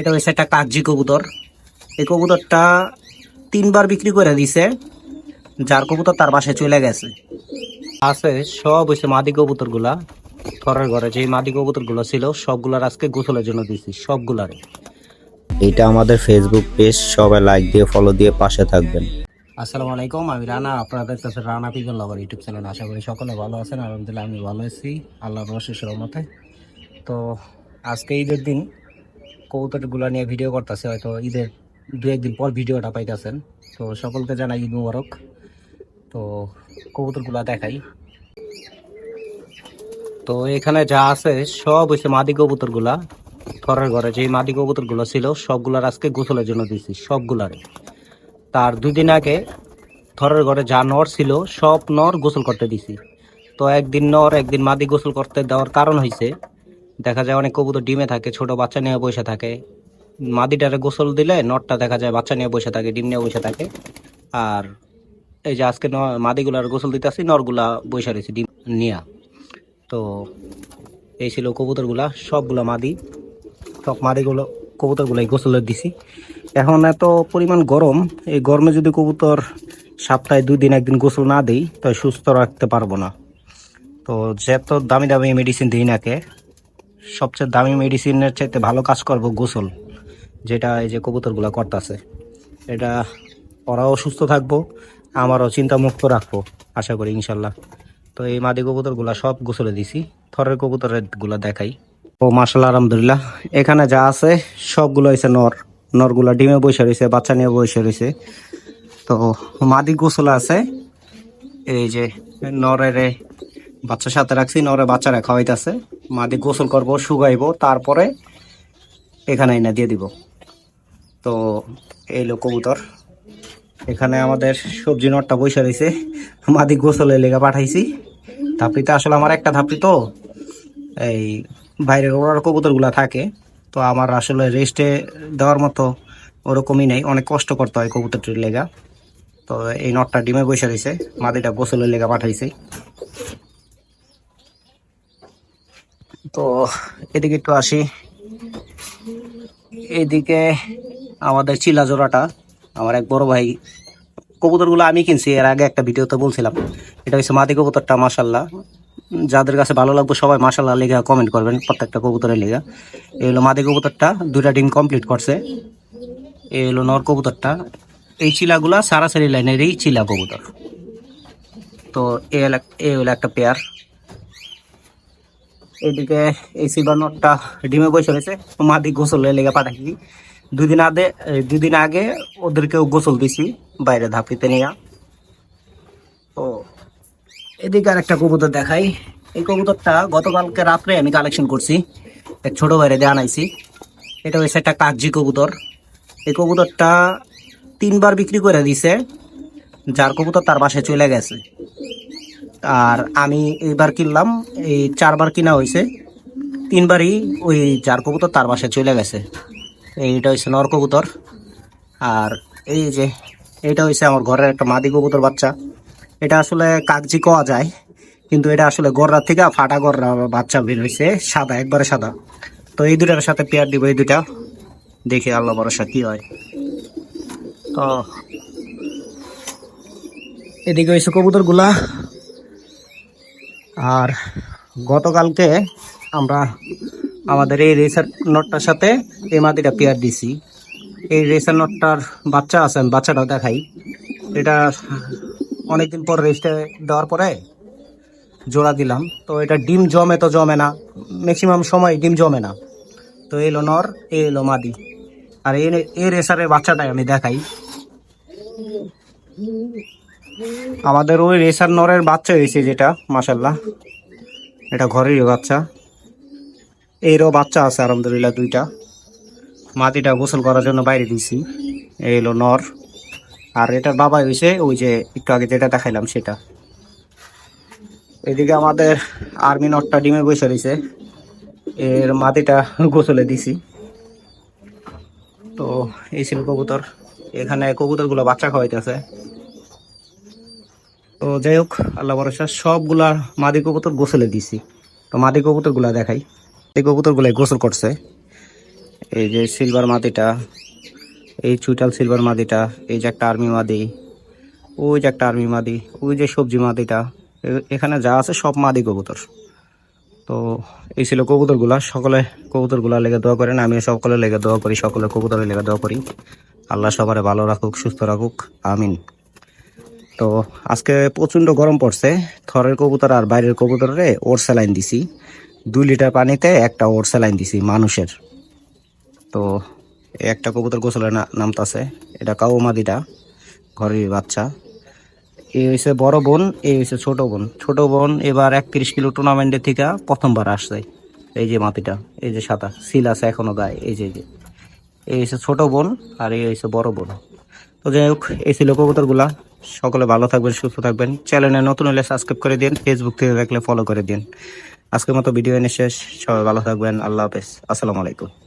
এটা হচ্ছে একটা কাগজি কবুতর। এই কবুতরটা তিনবার বিক্রি করে দিছে যার কবুতর তার বাসায় চলে গেছে। আছে সব হচ্ছে মাদি কবুতরগুলা থরের ঘরে। যে মাদি কবুতরগুলো ছিল সবগুলার আজকে গোসলের জন্য দিছি সবগুলার। এটা আমাদের ফেসবুক পেজ সবাই লাইক দিয়ে ফলো দিয়ে পাশে থাকবেন। আসসালামু আলাইকুম আমি রানা আপনাদের কাছে রানা পিগল লাভার ইউটিউব চ্যানেল আশা করি সকলে ভালো আছেন আলহামদুলিল্লাহ আমি ভালো আছি আল্লাহ রশেষ রহমতে। তো আজকে ঈদের দিন কবুতরগুলো নিয়ে ভিডিও করতেছে, হয়তো ঈদের দু একদিন পর ভিডিওটা পাইতেছেন। তো সকলকে জানাই ঈদ মুবারক। তো কবুতরগুলো দেখাই। তো এখানে যা আছে, সব হচ্ছে মাদি কবুতরগুলা, থরের ঘরে। যে মাদি কবুতরগুলো ছিল, সবগুলার আজকে গোসলের জন্য দিয়েছি সবগুলারে। তার দুই দিন আগে থরের ঘরে যা নর ছিল, সব নর গোসল করতে দিছি। তো একদিন নর, একদিন মাদি গোসল করতে দেওয়ার কারণ হয়েছে দেখা যায় অনেক কবুতর ডিমে থাকে, ছোট বাচ্চা নিয়ে বসে থাকে। মাদিটারে গোসল দিলে নরটা দেখা যায় বাচ্চা নিয়ে বসে থাকে, ডিম নিয়ে বসে থাকে। আর এই যে আজকে মাদিগুলার গোসল দিতে আসি নরগুলা বসে রয়েছে ডিম নিয়া। তো এই ছিল কবুতরগুলা, সবগুলা মাদি। সব মাদিগুলো, কবুতরগুলাই গোসলের দিছি। এখন এত পরিমাণ গরম, এই গরমে যদি কবুতর সপ্তাহে দুই দিন একদিন গোসল না দিই তো সুস্থ রাখতে পারব না। তো যত দামি দামি মেডিসিন দিই নাকে সবচেয়ে দামি মেডিসিনের চাইতে ভালো কাজ করব গোসল, যেটা এই যে কবুতরগুলো করতেছে। এটা ওরাও সুস্থ থাকব, আমারও চিন্তা মুক্ত রাখব, আশা করি ইনশাল্লাহ। তো এই মাদি কবুতরগুলা সব গোসলে দিছি, থরের কবুতরেরগুলা দেখাই। ও মার্শাল আলহামদুলিল্লাহ। এখানে যা আছে, সবগুলো হয়েছে নর। নরগুলা ডিমে বসে রয়েছে বাচ্চা নিয়ে বসে রয়েছে তো মাদি গোসল আছে, এই যে নরের বাচ্চার সাথে রাখছি, নরে বাচ্চারা খাওয়াইতেছে। মাদি গোসল করব, শুকাইবো, তারপরে এখানে এনে দিয়ে দিব। তো এই লোক কবুতর। এখানে আমাদের সবজি নটটা বসে রয়েছে। মাদি গোসলের লেগে পাঠাইছি। ধাপড়িতে আসলে আমার একটা ধাপড়ি তো। এই বাইরের ওরার কবুতরগুলা থাকে। তো আমার আসলে রেস্টে দেওয়ার মতো ওরকমই নেই। অনেক কষ্ট করতে হয় কবুতরটির লেগা। তো এই নটটা ডিমে বসে রয়েছে। মাদিটা গোসলের লেগা পাঠাইছে। তো এদিকে একটু আসি। এদিকে আমাদের চিলা জোড়াটা আমার এক বড় ভাই। কবুতরগুলো আমি কিনছি, এর আগে একটা ভিডিওতে বলছিলাম। এটা হচ্ছে মাদি কবুতরটা মাসাল্লাহ যাদের কাছে ভালো লাগবে সবাই মাসাল্লাহ লেখা কমেন্ট করবেন, প্রত্যেকটা কবুতরের লেখা। এই হলো মাদি কবুতরটা দুটা ডিম কমপ্লিট করছে। এই হলো নর কবুতরটা। এই চিলাগুলা সারাসারি লাইনেরই চিলা কবুতর। তো এই এই হলো একটা পেয়ার এদিকে এই সিলভার নটটা ডিমে বসে রয়েছে। মাদি গোসলের লেগে পাঠাইছি দুদিন আগে দুদিন আগে ওদেরকেও গোসল দিছি বাইরে ধাপিতে নিয়ে। তো এদিকে আর একটা কবুতর দেখাই। এই কবুতরটা গতকালকে রাত্রে আমি কালেকশন করছি। এক ছোট বাইরে দিয়ে আনাইছি। এটা হয়েছে একটা কাগজি কবুতর। এই কবুতরটা তিনবার বিক্রি করে দিছে। যার কবুতর তার বাসায় চলে গেছে। আর আমি এইবার কিনলাম, এই চারবার কিনা হয়েছে তিনবারই ওই যার কবুতর তার বাসায় চলে গেছে। এইটা হচ্ছে নর কবুতর। আর এই যে এটা হচ্ছে আমার ঘরের একটা মাদি কবুতর বাচ্চা। এটা আসলে কাগজি কোয়া যায়, কিন্তু এটা আসলে গররা থেকে ফাটা গররা বাচ্চা বের হয়েছে সাদা, একবারে সাদা। তো এই দুটার সাথে পেয়ার দিব এই দুটা দেখি আল্লাহ ভরসা কি হয়। তো, এদিকে হয়েছে কবুতরগুলা। আর গতকালকে আমরা আমাদের এই রেসার নটটার সাথে এই মাদিটা পেয়ার দিছি। এই রেসার নটটার বাচ্চা আছে, আমি বাচ্চাটাও দেখাই। এটা অনেকদিন পর রেস্টে দেওয়ার পরে জোড়া দিলাম। তো এটা ডিম জমে তো জমে না ম্যাক্সিমাম সময় ডিম জমে না। তো এলো নর, এ এলো মাদি। আর এই রেসারের বাচ্চাটাই আমি দেখাই। আমাদের ওই রেসার নরের বাচ্চা হয়েছে যেটা মাসাল্লাহ এটা ঘরেরই বাচ্চা। এরও বাচ্চা আছে, আলহামদুলিল্লাহ, দুইটা। মাটিটা গোসল করার জন্য বাইরে দিয়েছি। এই হলো নর। আর এটার বাবা হয়েছে ওই যে একটু আগে যেটা দেখাইলাম সেটা। এদিকে আমাদের আর্মি নটটা ডিমে বসে রয়েছে। এর মাটিটা গোসলে দিছি তো এই ছিল কবুতর। এখানে কবুতরগুলো বাচ্চা খাওয়াইতেছে। তো যাই হোক, আল্লাহ ভরসা, সবগুলা মাদি কবুতর গোসলে দিছি। তো মাদি কবুতরগুলা দেখাই। এই কবুতর গুলাই গোসল করছে। এই যে সিলভার মাদিটা, এই চুটাল সিলভার মাদিটা, এই যে একটা আর্মি মাদি, ওই যে একটা আর্মি মাদি, ওই যে সবজি মাদিটা এখানে যা আছে সব মাদি কবুতর। তো এই ছিল কবুতরগুলা। সকলে কবুতরগুলা লেগে দোয়া করেন আমি সকলে লেগে দোয়া করি সকলে কবুতরের লেগে দোয়া করি। আল্লাহ সবারে ভালো রাখুক, সুস্থ রাখুক, আমিন। তো আজকে প্রচণ্ড গরম পড়ছে। থরের কবুতর আর বাইরের কবুতরে ওর স্যালাইন দিছি। দুই লিটার পানিতে একটা ওর স্যালাইন দিছি মানুষের। তো একটা কবুতর গোসলের নামতাছে। এটা কাউ মাদিটা ঘরের বাচ্চা। এই হয়েছে বড় বোন এই হয়েছে ছোট বোন। ছোট বোন এবার একত্রিশ কিলো টুর্নামেন্টের থেকে প্রথমবার আসছে। এই যে মাটিটা, এই যে সাদা, সিল আছে এখনও গায়ে, এই যে, এই হচ্ছে ছোট বোন আর এই হচ্ছে বড় বোন। তো যাই হোক, এই ছিল কবুতরগুলা। সকলে ভালো থাকবেন, সুস্থ থাকবেন। চ্যানেলে নতুন হলে সাবস্ক্রাইব করে দিন ফেসবুক থেকে দেখলে ফলো করে দিন। আজকের মতো ভিডিও এনে শেষ। সবাই ভালো থাকবেন, আল্লাহ হাফেজ। আসসালামু আলাইকুম।